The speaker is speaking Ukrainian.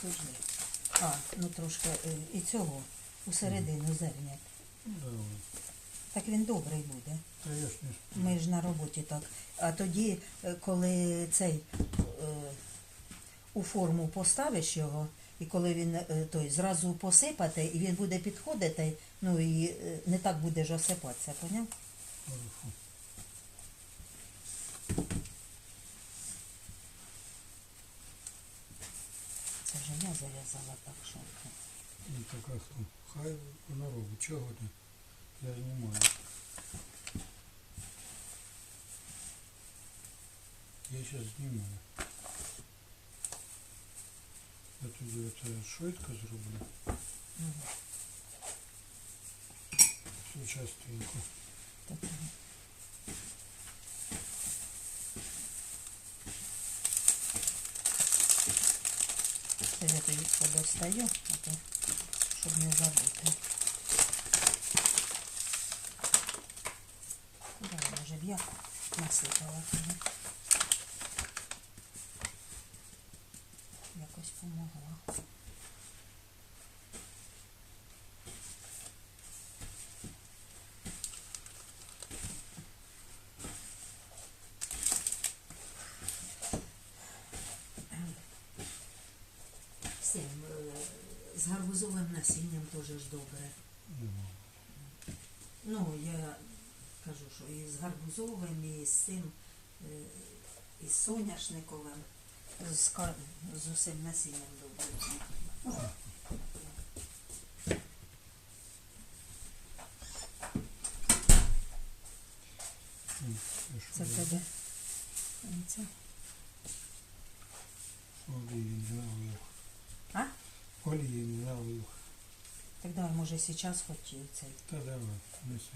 Подожди. А, ну трошки е, і цього усередину зерня. Ну. Так він добрий буде. Та я ж не спів. Ми ж на роботі так. А тоді, е, коли цей е, у форму поставиш його, і коли він е, той зразу посипати, і він буде підходити, ну і е, не так буде ж осипатися, поняв? Хорошо. Це вже я зав'язала так, що. Ну така хто. Хай вона робить. Чого ти? Я знімаю. Я зараз знімаю. Я тоді оце швидко зроблю. Мгм. Все частенько. Так, а то, щоб не забути. Куда я вже б я насипала туди. Якось помогла. З цим, е, з гарбузовим насінням теж ж добре. Нема. Ну, я кажу, що і з гарбузовим, і з цим, е, і з соняшниковим, з, ка- з усім насінням добре. Це в тебе. Це. Налив. Так давай, може, хоч і цей. Та давай, неси.